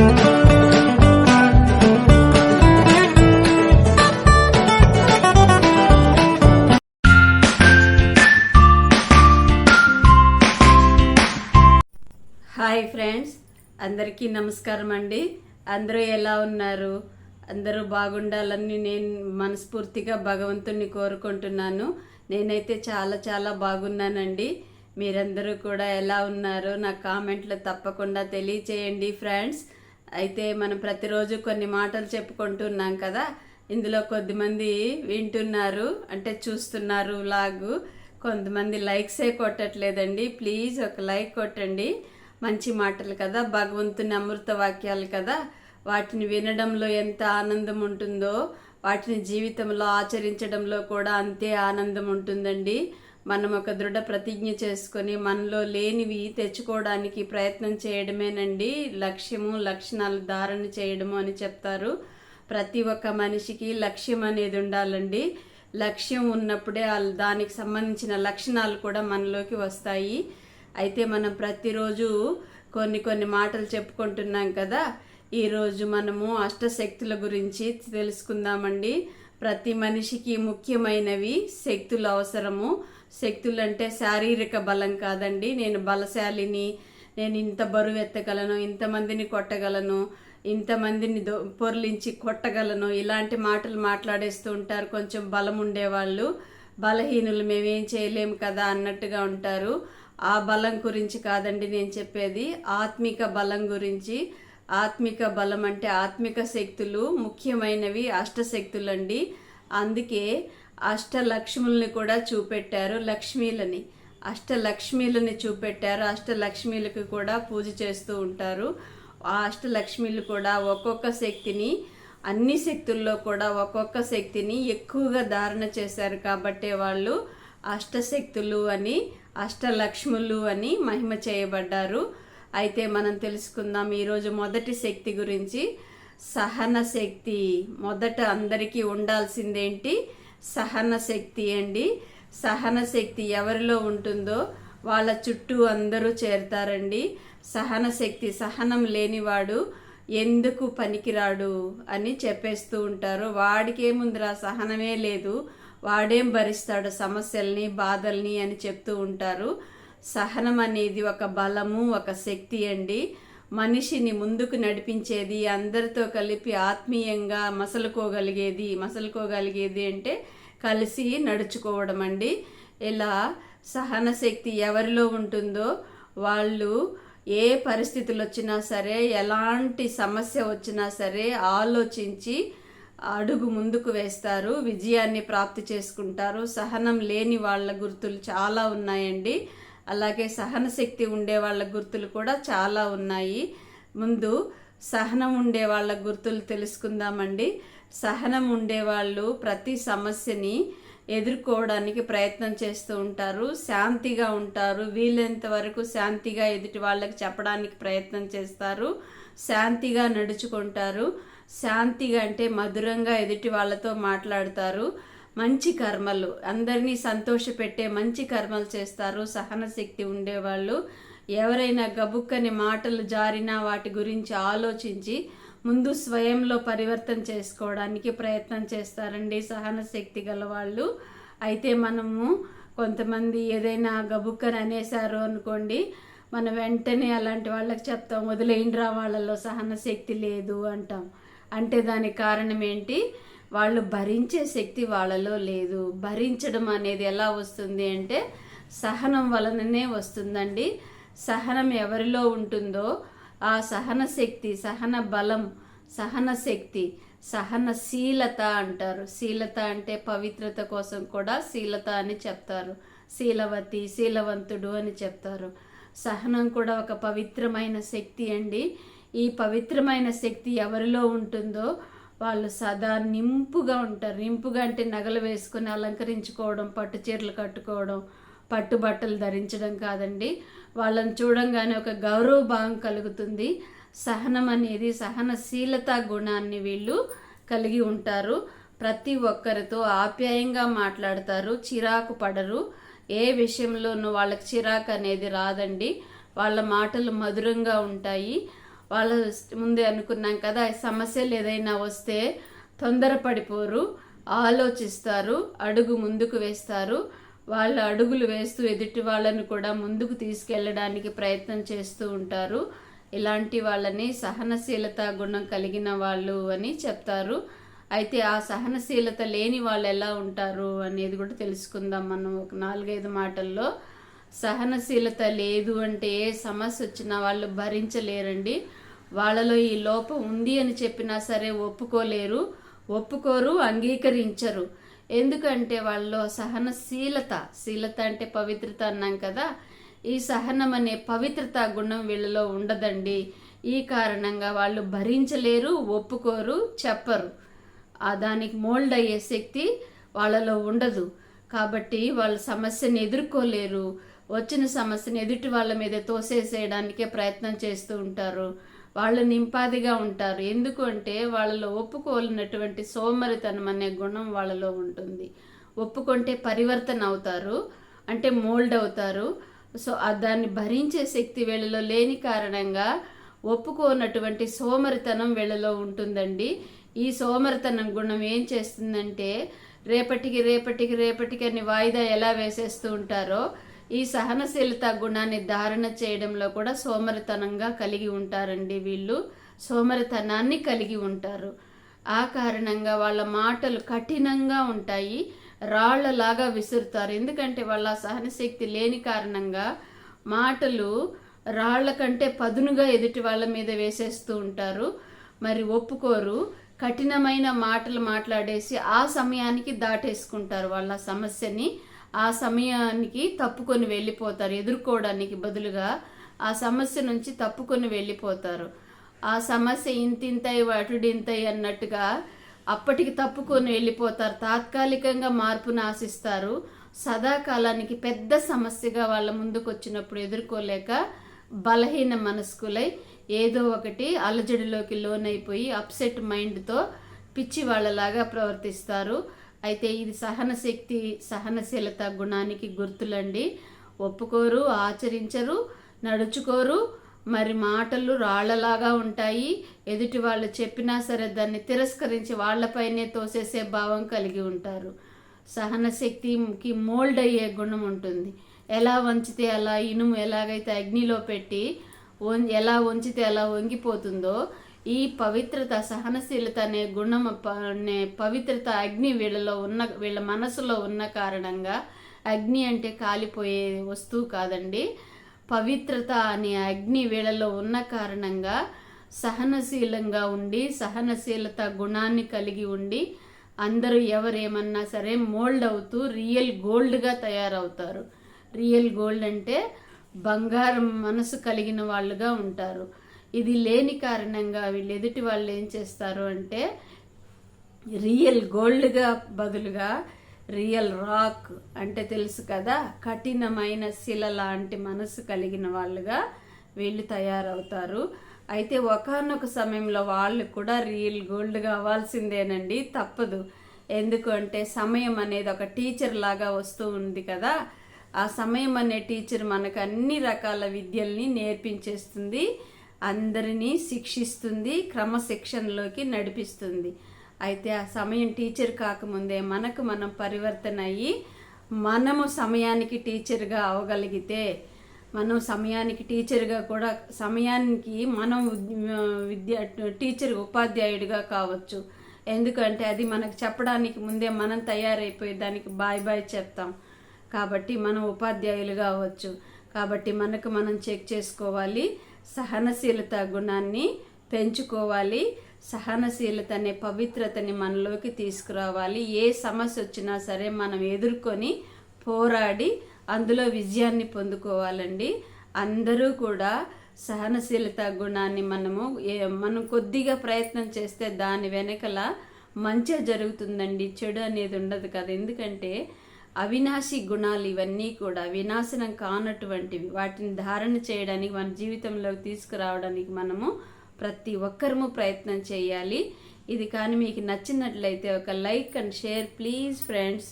Hi friends అందరికీ నమస్కారం అండి. అందరూ ఎలా ఉన్నారు? అందరూ బాగుండాలని నేను మనస్ఫూర్తిగా భగవంతుణ్ణి కోరుకుంటున్నాను. నేనైతే చాలా చాలా బాగున్నానండి. మీరందరూ కూడా ఎలా ఉన్నారో నా కామెంట్లు తప్పకుండా తెలియచేయండి ఫ్రెండ్స్. అయితే మనం ప్రతిరోజు కొన్ని మాటలు చెప్పుకుంటున్నాం కదా ఇందులో కొద్దిమంది వింటున్నారు అంటే చూస్తున్నారు లాగు. కొంతమంది లైక్సే కొట్టట్లేదండి. ప్లీజ్ ఒక లైక్ కొట్టండి. మంచి మాటలు కదా భగవంతుని అమృత వాక్యాలు కదా. వాటిని వినడంలో ఎంత ఆనందం ఉంటుందో వాటిని జీవితంలో ఆచరించడంలో కూడా అంతే ఆనందం ఉంటుందండి. మనం ఒక దృఢ ప్రతిజ్ఞ చేసుకొని మనలో లేనివి తెచ్చుకోవడానికి ప్రయత్నం చేయడమేనండి. లక్ష్యము లక్షణాలు ధారణ చేయడము అని చెప్తారు. ప్రతి ఒక్క మనిషికి లక్ష్యం అనేది ఉండాలండి. లక్ష్యం ఉన్నప్పుడే దానికి సంబంధించిన లక్షణాలు కూడా మనలోకి వస్తాయి. అయితే మనం ప్రతిరోజు కొన్ని కొన్ని మాటలు చెప్పుకుంటున్నాం కదా ఈరోజు మనము అష్టశక్తుల గురించి తెలుసుకుందామండి. ప్రతి మనిషికి ముఖ్యమైనవి శక్తులు అవసరము. శక్తులు అంటే శారీరక బలం కాదండి. నేను బలశాలిని నేను ఇంత బరువు ఎత్తగలను ఇంతమందిని కొట్టగలను ఇంతమందిని దొ పొర్లించి కొట్టగలను ఇలాంటి మాటలు మాట్లాడేస్తూ ఉంటారు. కొంచెం బలం ఉండేవాళ్ళు. బలహీనులు మేమేం చేయలేము కదా అన్నట్టుగా ఉంటారు. ఆ బలం గురించి కాదండి నేను చెప్పేది. ఆత్మిక బలం గురించి. ఆత్మిక బలం అంటే ఆత్మిక శక్తులు ముఖ్యమైనవి అష్టశక్తులు అండి అందుకే అష్టలక్ష్ముల్ని కూడా చూపెట్టారు లక్ష్మీలని. అష్టలక్ష్మీలని చూపెట్టారు అష్టలక్ష్మీలకు కూడా పూజ చేస్తూ ఉంటారు. ఆ అష్టలక్ష్మీలు కూడా ఒక్కొక్క శక్తిని అన్ని శక్తుల్లో కూడా ఒక్కొక్క శక్తిని ఎక్కువగా ధారణ చేశారు కాబట్టే వాళ్ళు అష్టశక్తులు అని అష్టలక్ష్ములు అని మహిమ చేయబడ్డారు. అయితే మనం తెలుసుకుందాం ఈరోజు మొదటి శక్తి గురించి. సహన శక్తి మొదట అందరికీ ఉండాల్సిందేంటి? సహన శక్తి అండి. సహన శక్తి ఎవరిలో ఉంటుందో వాళ్ళ చుట్టూ అందరూ చేరతారండి. సహన శక్తి సహనం లేనివాడు ఎందుకు పనికిరాడు అని చెప్పేస్తూ ఉంటారు. వాడికేముందిరా సహనమే లేదు. వాడేం భరిస్తాడు సమస్యల్ని బాధల్ని అని చెప్తూ ఉంటారు. సహనం అనేది ఒక బలము ఒక శక్తి అండి. మనిషిని ముందుకు నడిపించేది అందరితో కలిపి ఆత్మీయంగా మసలుకోగలిగేది మసలుకోగలిగేది అంటే కలిసి నడుచుకోవడం అండి. ఇలా సహన శక్తి ఎవరిలో ఉంటుందో వాళ్ళు ఏ పరిస్థితులు వచ్చినా సరే ఎలాంటి సమస్య వచ్చినా సరే ఆలోచించి అడుగు ముందుకు వేస్తారు విజయాన్ని ప్రాప్తి చేసుకుంటారు. సహనం లేని వాళ్ళ గుర్తులు చాలా ఉన్నాయండి. అలాగే సహన శక్తి ఉండే వాళ్ళ గుర్తులు కూడా చాలా ఉన్నాయి. ముందు సహనం ఉండే వాళ్ళ గుర్తులు తెలుసుకుందామండి. సహనం ఉండేవాళ్ళు ప్రతి సమస్యని ఎదుర్కోవడానికి ప్రయత్నం చేస్తూ ఉంటారు. శాంతిగా ఉంటారు. వీలైనంత వరకు శాంతిగా ఎదుటి వాళ్ళకి చెప్పడానికి ప్రయత్నం చేస్తారు. శాంతిగా నడుచుకుంటారు. శాంతిగా అంటే మధురంగా ఎదుటి వాళ్ళతో మాట్లాడతారు. మంచి కర్మలు. అందరినీ సంతోషపెట్టే మంచి కర్మలు చేస్తారు. సహనశక్తి ఉండేవాళ్ళు. ఎవరైనా గబుక్కని మాటలు జారినా వాటి గురించి ఆలోచించి ముందు స్వయంలో పరివర్తన చేసుకోవడానికి ప్రయత్నం చేస్తారండి సహనశక్తి గలవాళ్ళు. గల వాళ్ళు అయితే మనము కొంతమంది ఏదైనా గబుక్కని అనేశారు అనుకోండి మనం వెంటనే అలాంటి వాళ్ళకి చెప్తాం వదిలేయండిరా వాళ్ళలో సహన శక్తి లేదు అంటాం. అంటే దానికి కారణం ఏంటి? వాళ్ళు భరించే శక్తి వాళ్ళలో లేదు. భరించడం అనేది ఎలా వస్తుంది అంటే సహనం వలననే వస్తుందండి. సహనం ఎవరిలో ఉంటుందో ఆ సహన శక్తి సహన బలం సహన శక్తి సహనశీలత అంటారు. శీలత అంటే పవిత్రత కోసం కూడా శీలత అని చెప్తారు. శీలవతి శీలవంతుడు అని చెప్తారు. సహనం కూడా ఒక పవిత్రమైన శక్తి అండి. ఈ పవిత్రమైన శక్తి ఎవరిలో ఉంటుందో వాళ్ళు సదా నింపుగా ఉంటారు. నింపుగా అంటే నగలు వేసుకొని అలంకరించుకోవడం పట్టు చీరలు కట్టుకోవడం పట్టు బట్టలు ధరించడం కాదండి. వాళ్ళని చూడంగానే ఒక గౌరవ భావం కలుగుతుంది. సహనం అనేది సహనశీలత గుణాన్ని వీళ్ళు కలిగి ఉంటారు. ప్రతి ఒక్కరితో ఆప్యాయంగా మాట్లాడతారు చిరాకు పడరు. ఏ విషయంలోనూ వాళ్ళకి చిరాకు అనేది రాదండి. వాళ్ళ మాటలు మధురంగా ఉంటాయి. వాళ్ళ ముందే అనుకున్నాం కదా సమస్యలు ఏదైనా వస్తే తొందరపడిపోరు ఆలోచిస్తారు అడుగు ముందుకు వేస్తారు. వాళ్ళ అడుగులు వేస్తూ ఎదుటి వాళ్ళను కూడా ముందుకు తీసుకెళ్ళడానికి ప్రయత్నం చేస్తూ ఉంటారు. ఇలాంటి వాళ్ళని సహనశీలత గుణం కలిగిన వాళ్ళు అని చెప్తారు. అయితే ఆ సహనశీలత లేని వాళ్ళు ఎలా ఉంటారు అనేది కూడా తెలుసుకుందాం మనం ఒక నాలుగైదు మాటల్లో. సహనశీలత లేదు అంటే ఏ సమస్య వచ్చినా వాళ్ళు భరించలేరండి. వాళ్ళలో ఈ లోపం ఉంది అని చెప్పినా సరే ఒప్పుకోలేరు ఒప్పుకోరు అంగీకరించరు. ఎందుకంటే వాళ్ళలో సహనశీలత శీలత అంటే పవిత్రత అన్నాం కదా ఈ సహనం అనే పవిత్రత గుణం వీళ్ళలో ఉండదండి. ఈ కారణంగా వాళ్ళు భరించలేరు ఒప్పుకోరు చెప్పరు. ఆ దానికి మోల్డ్ అయ్యే శక్తి వాళ్ళలో ఉండదు. కాబట్టి వాళ్ళ సమస్యని ఎదుర్కోలేరు. వచ్చిన సమస్యను ఎదుటి వాళ్ళ మీద తోసేసేయడానికే ప్రయత్నం చేస్తూ ఉంటారు. వాళ్ళు నింపాదిగా ఉంటారు. ఎందుకు అంటే వాళ్ళలో ఒప్పుకోలేనటువంటి సోమరితనం అనే గుణం వాళ్ళలో ఉంటుంది. ఒప్పుకుంటే పరివర్తన అవుతారు అంటే మోల్డ్ అవుతారు. సో దాన్ని భరించే శక్తి వీళ్ళలో లేని కారణంగా ఒప్పుకోనటువంటి సోమరితనం వీళ్ళలో ఉంటుందండి. ఈ సోమరితనం గుణం ఏం చేస్తుందంటే రేపటికి రేపటికి రేపటికి అని వాయిదా ఎలా వేసేస్తూ ఉంటారో ఈ సహనశీలత గుణాన్ని ధారణ చేయడంలో కూడా సోమరితనంగా కలిగి ఉంటారండి వీళ్ళు. సోమరితనాన్ని కలిగి ఉంటారు. ఆ కారణంగా వాళ్ళ మాటలు కఠినంగా ఉంటాయి. రాళ్ళలాగా విసురుతారు. ఎందుకంటే వాళ్ళ సహనశక్తి లేని కారణంగా మాటలు రాళ్ళ కంటే పదునుగా ఎదుటి వాళ్ళ మీద వేసేస్తూ ఉంటారు. మరి ఒప్పుకోరు. కఠినమైన మాటలు మాట్లాడేసి ఆ సమయానికి దాటేసుకుంటారు వాళ్ళ సమస్యని. ఆ సమయానికి తప్పుకొని వెళ్ళిపోతారు ఎదుర్కోవడానికి బదులుగా ఆ సమస్య నుంచి తప్పుకొని వెళ్ళిపోతారు. ఆ సమస్య ఇంతింతై వాటుడింతై అన్నట్టుగా అప్పటికి తప్పుకొని వెళ్ళిపోతారు. తాత్కాలికంగా మార్పును ఆశిస్తారు. సదాకాలానికి పెద్ద సమస్యగా వాళ్ళ ముందుకు వచ్చినప్పుడు ఎదుర్కోలేక బలహీన మనస్కులై ఏదో ఒకటి అలజడిలోకి లోనైపోయి అప్సెట్ మైండ్తో పిచ్చి వాళ్ళలాగా ప్రవర్తిస్తారు. అయితే ఇది సహనశక్తి సహనశీలత గుణానికి గుర్తులండి. ఒప్పుకోరు ఆచరించరు నడుచుకోరు. మరి మాటలు రాళ్ళలాగా ఉంటాయి. ఎదుటి వాళ్ళు చెప్పినా సరే దాన్ని తిరస్కరించి వాళ్ళపైనే తోసేసే భావం కలిగి ఉంటారు. సహనశక్తికి మోల్డ్ అయ్యే గుణం ఉంటుంది. ఎలా వంచితే అలా ఇనుము ఎలాగైతే అగ్నిలో పెట్టి ఎలా వంచితే ఎలా వంగిపోతుందో ఈ పవిత్రత సహనశీలత అనే గుణం అనే పవిత్రత అగ్ని వీళ్ళలో ఉన్న వీళ్ళ మనసులో ఉన్న కారణంగా అగ్ని అంటే కాలిపోయే వస్తువు కాదండి. పవిత్రత అనే అగ్ని వీళ్ళలో ఉన్న కారణంగా సహనశీలంగా ఉండి సహనశీలత గుణాన్ని కలిగి ఉండి అందరూ ఎవరేమన్నా సరే మోల్డ్ అవుతూ రియల్ గోల్డ్గా తయారవుతారు. రియల్ గోల్డ్ అంటే బంగారం మనసు కలిగిన వాళ్ళుగా ఉంటారు. ఇది లేని కారణంగా వీళ్ళు ఎదుటి వాళ్ళు ఏం చేస్తారు అంటే రియల్ గోల్డ్గా బదులుగా రియల్ రాక్ అంటే తెలుసు కదా కఠినమైన శిల లాంటి మనసు కలిగిన వాళ్ళుగా వీళ్ళు తయారవుతారు. అయితే ఒకనొక సమయంలో వాళ్ళు కూడా రియల్ గోల్డ్గా అవ్వాల్సిందేనండి. తప్పదు. ఎందుకంటే సమయం అనేది ఒక టీచర్ లాగా వస్తూ ఉంది కదా. ఆ సమయం అనే టీచర్ మనకు అన్ని రకాల విద్యల్ని నేర్పించేస్తుంది. అందరినీ శిక్షిస్తుంది క్రమశిక్షణలోకి నడిపిస్తుంది. అయితే ఆ సమయం టీచర్ కాకముందే మనకు మనం పరివర్తన అయ్యి మనము సమయానికి టీచర్గా అవగలిగితే మనం సమయానికి టీచర్గా కూడా సమయానికి మనం విద్య టీచర్ ఉపాధ్యాయుడిగా కావచ్చు. ఎందుకంటే అది మనకు చెప్పడానికి ముందే మనం తయారైపోయి దానికి బాయ్ బాయ్ చెప్తాం. కాబట్టి మనం ఉపాధ్యాయులుగా అవ్వచ్చు కాబట్టి మనకు మనం చెక్ చేసుకోవాలి. సహనశీలత గుణాన్ని పెంచుకోవాలి. సహనశీలత అనే పవిత్రతని మనలోకి తీసుకురావాలి. ఏ సమస్య వచ్చినా సరే మనం ఎదుర్కొని పోరాడి అందులో విజయాన్ని పొందుకోవాలండి. అందరూ కూడా సహనశీలత గుణాన్ని మనము మనం కొద్దిగా ప్రయత్నం చేస్తే దాని వెనకల మంచి జరుగుతుందండి. చెడు అనేది ఉండదు కదా. ఎందుకంటే అవినాశి గుణాలు ఇవన్నీ కూడా వినాశనం కానటువంటివి. వాటిని ధారణ చేయడానికి మన జీవితంలోకి తీసుకురావడానికి మనము ప్రతి ఒక్కరము ప్రయత్నం చేయాలి. ఇది కానీ మీకు నచ్చినట్లయితే ఒక like and share please friends.